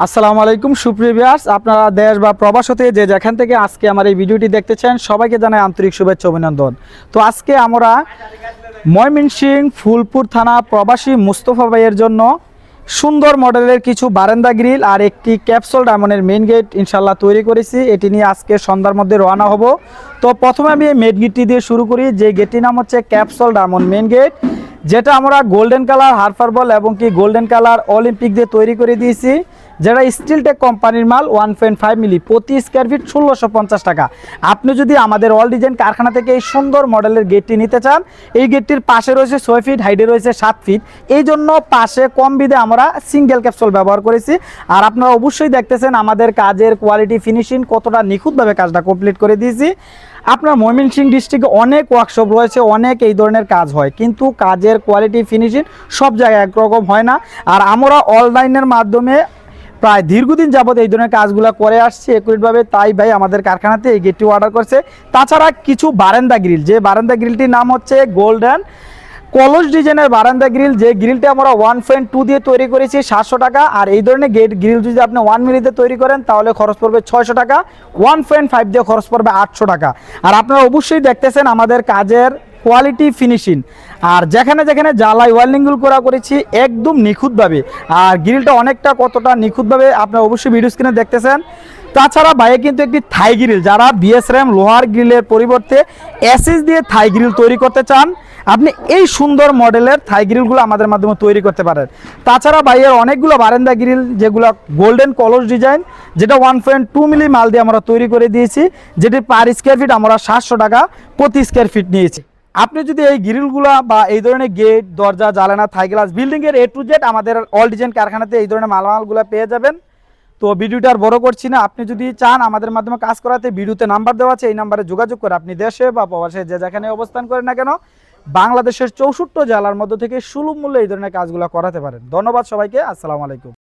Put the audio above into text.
আসসালামু আলাইকুম, সুপ্রিয় ভিউয়ার্স। আপনারা দেশ বা প্রবাস হতে যে যেখান থেকে আজকে আমার এই ভিডিওটি দেখতেছেন সবাইকে জানাই আন্তরিক শুভেচ্ছা অভিনন্দন। তো আজকে আমরা ময়মনসিং ফুলপুর থানা প্রবাসী মুস্তফা ভাইয়ের জন্য সুন্দর মডেলের কিছু বারান্দা গ্রিল আর একটি ক্যাপসুল ডায়মন্ডের মেন গেট ইনশাল্লাহ তৈরি করেছি। এটি নিয়ে আজকে সন্ধ্যার মধ্যে রওনা হব। তো প্রথমে আমি এই গেটটি দিয়ে শুরু করি। যে গেটটির নাম হচ্ছে ক্যাপসুল ডায়মন্ড মেন গেট। যেটা আমরা গোল্ডেন কালার হারফার বল এবং কি গোল্ডেন কালার অলিম্পিক দিয়ে তৈরি করে দিয়েছি, যেটা স্টিল টেক কোম্পানির মাল ওয়ান পয়েন্ট ফাইভ মিলি প্রতি স্কোয়ার ফিট ষোলোশো পঞ্চাশ টাকা। আপনি যদি আমাদের অল ডিজাইন কারখানা থেকে এই সুন্দর মডেলের গেটটি নিতে চান, এই গেটটির পাশে রয়েছে ছয় ফিট হাইডে রয়েছে সাত ফিট এই জন্য পাশে কম বিদে আমরা সিঙ্গেল ক্যাপসুল ব্যবহার করেছি। আর আপনারা অবশ্যই দেখতেছেন আমাদের কাজের কোয়ালিটি ফিনিশিং কতটা নিখুঁতভাবে কাজটা কমপ্লিট করে দিয়েছি। আপনার ময়মনসিংহ ডিস্ট্রিক্টে অনেক ওয়ার্কশপ রয়েছে, অনেক এই ধরনের কাজ হয়। কিন্তু কাজের কোয়ালিটি ফিনিশিং সব জায়গায় একরকম হয় না। আর আমরা অনলাইনের মাধ্যমে প্রায় দীর্ঘদিন যাবত এই ধরনের কাজগুলো করে আসছি একুরেটভাবে তাই ভাই আমাদের কারখানাতে এই গেটটি অর্ডার করছে। তাছাড়া কিছু বারান্দা গ্রিল যে বারান্দা গ্রিলটির নাম হচ্ছে গোল্ডেন কলস ডিজাইনের বারান্দা গ্রিল, যে গ্রিলটা আমরা ওয়ান পয়েন্ট টু দিয়ে তৈরি করেছি সাতশো টাকা, আর এই ধরনের গেট গ্রিল যদি আপনি ওয়ান মিলিতে তৈরি করেন, তাহলে খরচ পড়বে ছয়শো টাকা ওয়ান পয়েন্ট ফাইভ দিয়ে খরচ পড়বে আটশো টাকা। আর আপনারা অবশ্যই দেখতেছেন আমাদের কাজের কোয়ালিটি ফিনিশিং আর যেখানে যেখানে জ্বালাই ওয়েল্ডিংগুলো করা করেছি, একদম নিখুঁতভাবে। আর গ্রিলটা অনেকটা কতটা নিখুঁতভাবে আপনারা অবশ্যই ভিডিও স্ক্রিনে দেখতেছেন। তাছাড়া বাইরে কিন্তু একটি থাই গ্রিল যারা বিএসএম লোহার গ্রিলের পরিবর্তে এসএস দিয়ে থাই গ্রিল তৈরি করতে চান আপনি এই সুন্দর মডেলের থাই গ্রিলগুলো আমাদের মাধ্যমে তৈরি করতে পারেন। তাছাড়া বাইরের অনেকগুলো বারান্দা গ্রিল যেগুলো গোল্ডেন কলস ডিজাইন যেটা ওয়ান পয়েন্ট টু মিলি মাল দিয়ে আমরা তৈরি করে দিয়েছি, যেটি পার স্কোয়ার ফিট আমরা সাতশো টাকা প্রতি স্কোয়ার ফিট নিয়েছি। আপনি যদি এই গ্রিলগুলা বা এই ধরনের গেট দরজা জ্বালানা থাই গ্লাস বিল্ডিংয়ের এ টু জেড আমাদের অল ডিজাইন কারখানাতে এই ধরনের মালামালগুলো পেয়ে যাবেন। তো ভিডিওটা আর বড় করছি না। আপনি যদি চান আমাদের মাধ্যমে কাজ করাতে, ভিডিওতে নাম্বার দেওয়া আছে, এই নাম্বারে যোগাযোগ করে আপনি দেশে বা প্রবাসে যে যেখানে অবস্থান করেন না কেন বাংলাদেশের চৌষট্টি জেলার মধ্য থেকে সুলভ মূল্যে এই ধরনের কাজগুলো করাতে পারেন। ধন্যবাদ সবাইকে, আসসালামু আলাইকুম।